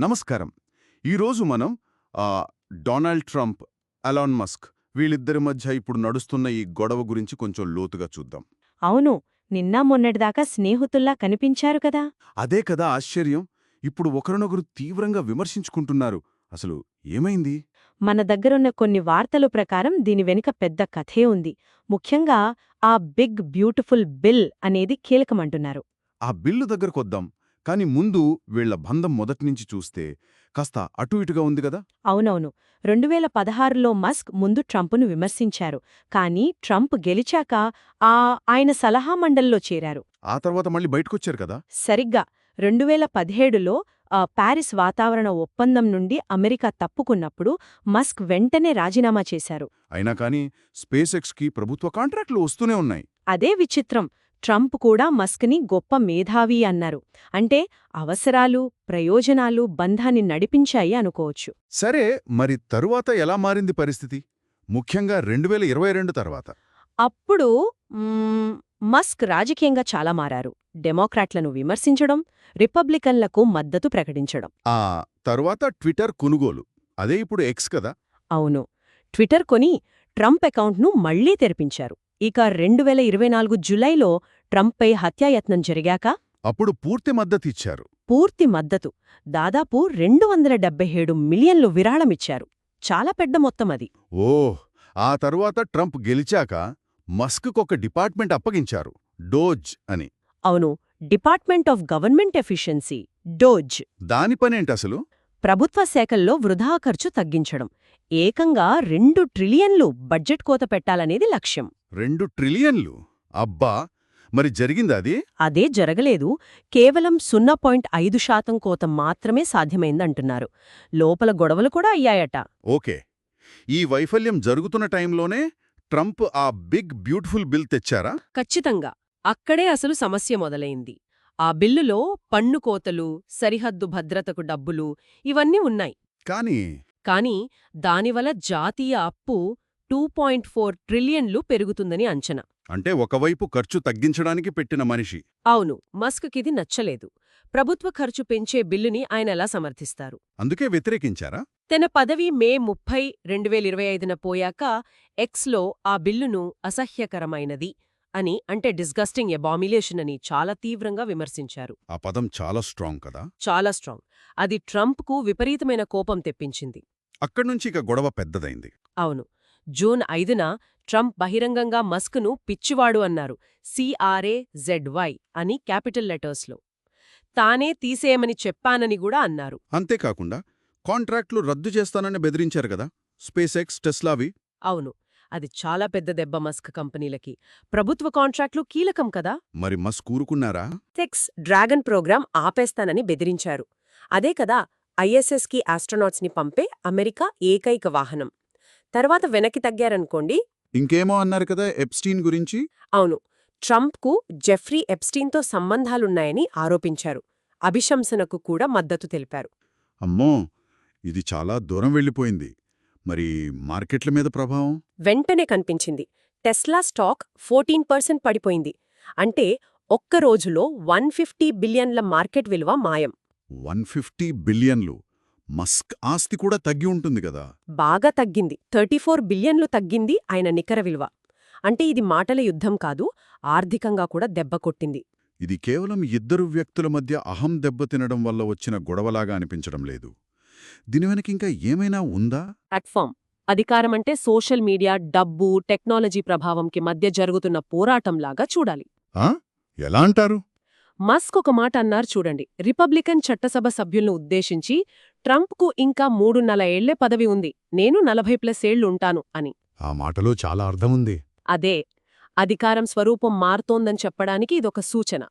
నమస్కారం. ఈరోజు మనం డొనాల్డ్ ట్రంప్ అలాన్ మస్క్ వీళ్ళిద్దరి మధ్య ఇప్పుడు నడుస్తున్న ఈ గొడవ గురించి కొంచెం లోతుగా చూద్దాం. అవును. నిన్న మొన్నటిదాకా స్నేహితుల్లా కనిపించారు కదా? అదే కదా ఆశ్చర్యం. ఇప్పుడు ఒకరినొకరు తీవ్రంగా విమర్శించుకుంటున్నారు. అసలు ఏమైంది? మన దగ్గరున్న కొన్ని వార్తలు ప్రకారం దీని వెనుక పెద్ద కథే ఉంది. ముఖ్యంగా ఆ బిగ్ బ్యూటిఫుల్ బిల్ అనేది కీలకమంటున్నారు. ఆ బిల్లు దగ్గరకొద్దాం. కాని ముందు వీళ్ళ బంధం మొదటినుంచి చూస్తే కాస్త అటు ఇటుగా ఉంది కదా? అవునవును. రెండు వేల పదహారులో మస్క్ ముందు ట్రంప్ను విమర్శించారు. కానీ ట్రంప్ గెలిచాక ఆ ఆయన సలహా మండలిలో చేరారు. ఆ తర్వాత మళ్ళీ బయటకొచ్చారు కదా? సరిగ్గా. రెండు వేల పదిహేడులో ఆ, ప్యారిస్ వాతావరణ ఒప్పందం నుండి అమెరికా తప్పుకున్నప్పుడు మస్క్ వెంటనే రాజీనామా చేశారు. అయినా కానీ స్పేస్ ఎక్స్కి ప్రభుత్వ కాంట్రాక్టులు వస్తూనే ఉన్నాయి. అదే విచిత్రం. ట్రంప్ కూడా మస్క్ని గొప్ప మేధావి అన్నారు. అంటే అవసరాలు ప్రయోజనాలు బంధాన్ని నడిపించాయి అనుకోవచ్చు. సరే మరి తరువాత ఎలా మారింది పరిస్థితి? ముఖ్యంగా రెండు వేల ఇరవై రెండు తర్వాత. అప్పుడు మస్క్ రాజకీయంగా చాలా మారారు. డెమోక్రాట్లను విమర్శించడం రిపబ్లికన్లకు మద్దతు ప్రకటించడం. ఆ తరువాత ట్విట్టర్ కొనుగోలు. అదే ఇప్పుడు ఎక్స్ కదా? అవును. ట్విట్టర్ కొని ట్రంప్ అకౌంట్ను మళ్ళీ తెరిపించారు. ఇక రెండు వేల ఇరవై నాలుగు జులైలో ట్రంప్పై హత్యాయత్నం జరిగాక అప్పుడు పూర్తి మద్దతు ఇచ్చారు. పూర్తి మద్దతు. దాదాపు రెండు వందల డెబ్బై ఏడు మిలియన్లు విరాళమిచ్చారు. చాలా పెద్ద మొత్తం అది. ఓహ్! ఆ తరువాత ట్రంప్ గెలిచాక మస్క్కొక డిపార్ట్మెంట్ అప్పగించారు. డోజ్ అని. అవును. Department of government efficiency DOGE. దాని పనేంటసలు ప్రభుత్వ శాఖల్లో వృధా ఖర్చు తగ్గించడం. ఏకంగా రెండు ట్రిలియన్లు బడ్జెట్ కోత పెట్టాలనేది లక్ష్యం. రెండు ట్రిలియన్లు? అబ్బా! మరి జరిగిందా అది? అదే జరగలేదు. కేవలం సున్నా పాయింట్ ఐదు శాతం కోత మాత్రమే సాధ్యమైందంటున్నారు. లోపల గొడవలు కూడా అయ్యాయట. ఓకే. ఈ వైఫల్యం జరుగుతున్న టైంలోనే ట్రంప్ ఆ బిగ్ బ్యూటిఫుల్ బిల్ తెచ్చారా? ఖచ్చితంగా. అక్కడే అసలు సమస్య మొదలైంది. ఆ బిల్లులో పన్ను కోతలు సరిహద్దు భద్రతకు డబ్బులు ఇవన్నీ ఉన్నాయి. కానీ కాని దానివల్ల జాతీయ అప్పు టూ పాయింట్ ఫోర్ ట్రిలియన్లు పెరుగుతుందని అంచనా. అంటే ఒకవైపు ఖర్చు తగ్గించడానికి పెట్టిన మనిషి. అవును మస్క్కిది నచ్చలేదు. ప్రభుత్వ ఖర్చు పెంచే బిల్లుని ఆయన ఎలా సమర్థిస్తారు? అందుకే వ్యతిరేకించారా? తన పదవి మే ముప్పై రెండు వేల ఇరవై ఐదున పోయాక ఎక్స్లో ఆ బిల్లును అసహ్యకరమైనది అని అంటే డిస్గస్టింగ్ ఎబామిలేషన్ అని చాలా తీవ్రంగా విమర్శించారు. ఆ పదం చాలా స్ట్రాంగ్ కదా? చాలా స్ట్రాంగ్. అది ట్రంప్కు విపరీతమైన కోపం తెప్పించింది. అక్కడ్నుంచి ఇక గొడవ పెద్దదైంది. అవును. జూన్ ఐదున ట్రంప్ బహిరంగంగా మస్క్ను పిచ్చివాడు అన్నారు. సిఆర్ఏ జెడ్వై అని క్యాపిటల్ లెటర్స్లో. తానే తీసేయమని చెప్పానని కూడా అన్నారు. అంతేకాకుండా కాంట్రాక్టులు రద్దు చేస్తానని బెదిరించారు కదా. స్పేస్ ఎక్స్ టెస్లావి. అవును. అది చాలా పెద్ద దెబ్బ మస్క్ కంపెనీలకి. ప్రభుత్వ కాంట్రాక్ట్లు కీలకం కదా. మరి మస్ కూరుకున్నారా సెక్స్ డ్రాగన్ ప్రోగ్రాం ఆపేస్తానని బెదిరించారు. అదే కదా ఐఎస్ఎస్కి ఆస్ట్రోనాట్స్ని పంపే అమెరికా ఏకైక వాహనం. తర్వాత వెనక్కి తగ్గారనుకోండి. ఇంకేమో అన్నారు కదా ఎప్స్టీన్ గురించి? అవును. ట్రంప్కు జెఫ్రీ ఎప్స్టీన్తో సంబంధాలున్నాయని ఆరోపించారు. అభిశంసనకు కూడా మద్దతు తెలిపారు. అమ్మో! ఇది చాలా దూరం వెళ్ళిపోయింది. మరి మార్కెట్ల మీద ప్రభావం? వెంటనే కనిపించింది. టెస్లా స్టాక్ ఫోర్టీన్ పర్సెంట్ పడిపోయింది. అంటే ఒక్క రోజులో వన్ ఫిఫ్టీ బిలియన్ల మార్కెట్ విలువ మాయం. One fifty బిలియన్లు. మస్క్ ఆస్తి కూడా తగ్గి ఉంటుంది కదా. బాగా తగ్గింది. థర్టీ ఫోర్ బిలియన్లు తగ్గింది ఆయన నికర విలువ. అంటే ఇది మాటల యుద్ధం కాదు ఆర్థికంగా కూడా దెబ్బ కొట్టింది. ఇది కేవలం ఇద్దరు వ్యక్తుల మధ్య అహం దెబ్బతినడం వల్ల వచ్చిన గొడవలాగా అనిపించడం లేదు. దీని వెనక ఇంకా ఏమైనా ఉందా? ప్లాట్ఫామ్. అధికారమంటే సోషల్ మీడియా డబ్బు టెక్నాలజీ ప్రభావంకి మధ్య జరుగుతున్న పోరాటంలాగా చూడాలి. ఆ? ఎలా అంటారు? మస్క్ ఒక మాట అన్నారు చూడండి. రిపబ్లికన్ చట్టసభ సభ్యులను ఉద్దేశించి ట్రంప్కు ఇంకా మూడున్నర ఏళ్ళే పదవి ఉంది. నేను నలభై ప్లస్ ఏళ్ళుంటాను అని. ఆ మాటలో చాలా అర్థముంది. అదే. అధికారం స్వరూపం మారుతోందని చెప్పడానికి ఇదొక సూచన.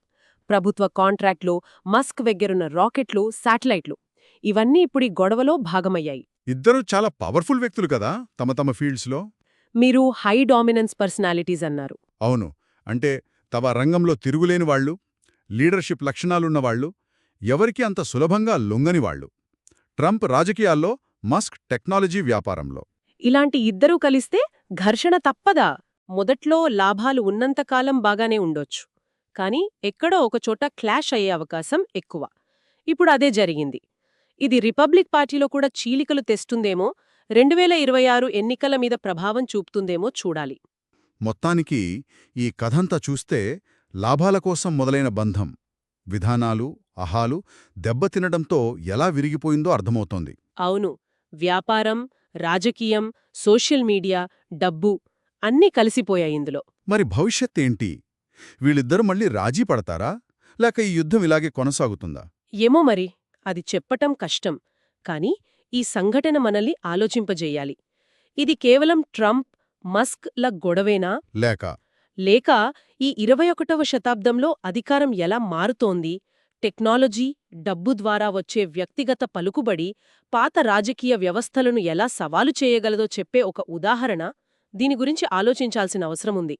ప్రభుత్వ కాంట్రాక్ట్లు మస్క్ వెగ్గరున్న రాకెట్లు శాటిలైట్లు. ఇవన్నీ ఇప్పుడు ఈ గొడవలో భాగమయ్యాయి. ఇద్దరు చాలా పవర్ఫుల్ వ్యక్తులు కదా తమ తమ ఫీల్డ్స్లో? మీరు హై డామినెన్స్ పర్సనాలిటీస్ అన్నారు. అవును. అంటే తమ రంగంలో తిరుగులేని వాళ్ళు లీడర్షిప్ లక్షణాలున్నవాళ్ళు ఎవరికి అంత సులభంగా లొంగని వాళ్ళు. ట్రంప్ రాజకీయాల్లో మస్క్ టెక్నాలజీ వ్యాపారంలో. ఇలాంటి ఇద్దరూ కలిస్తే ఘర్షణ తప్పదా? మొదట్లో లాభాలు ఉన్నంతకాలం బాగానే ఉండొచ్చు. కానీ ఎక్కడో ఒకచోట క్లాష్ అయ్యే అవకాశం ఎక్కువ. ఇప్పుడు అదే జరిగింది. ఇది రిపబ్లిక్ పార్టీలో కూడా చీలికలు తెస్తుందేమో రెండు వేల ఇరవై ఆరు ఎన్నికల మీద ప్రభావం చూపుతుందేమో చూడాలి. మొత్తానికి ఈ కథంతా చూస్తే లాభాల కోసం మొదలైన బంధం. విధానాలు అహాలు దెబ్బతినడంతో ఎలా విరిగిపోయిందో అర్థమవుతోంది. అవును. వ్యాపారం రాజకీయం సోషల్ మీడియా డబ్బు అన్నీ కలిసిపోయాయి ఇందులో. మరి భవిష్యత్ ఏంటి వీళ్ళిద్దరూ మళ్ళీ రాజీ పడతారా? లేక ఈ యుద్ధం ఇలాగే కొనసాగుతుందా? ఏమో మరి. అది చెప్పటం కష్టం. కాని ఈ సంఘటన మనల్ని ఆలోచింపజేయాలి. ఇది కేవలం ట్రంప్ మస్క్ ల గొడవేనా? లేక లేక ఈ ఇరవై ఒకటవ శతాబ్దంలో అధికారం ఎలా మారుతోంది? టెక్నాలజీ డబ్బు ద్వారా వచ్చే వ్యక్తిగత పలుకుబడి పాత రాజకీయ వ్యవస్థలను ఎలా సవాలు చేయగలదో చెప్పే ఒక ఉదాహరణ. దీని గురించి ఆలోచించాల్సిన అవసరముంది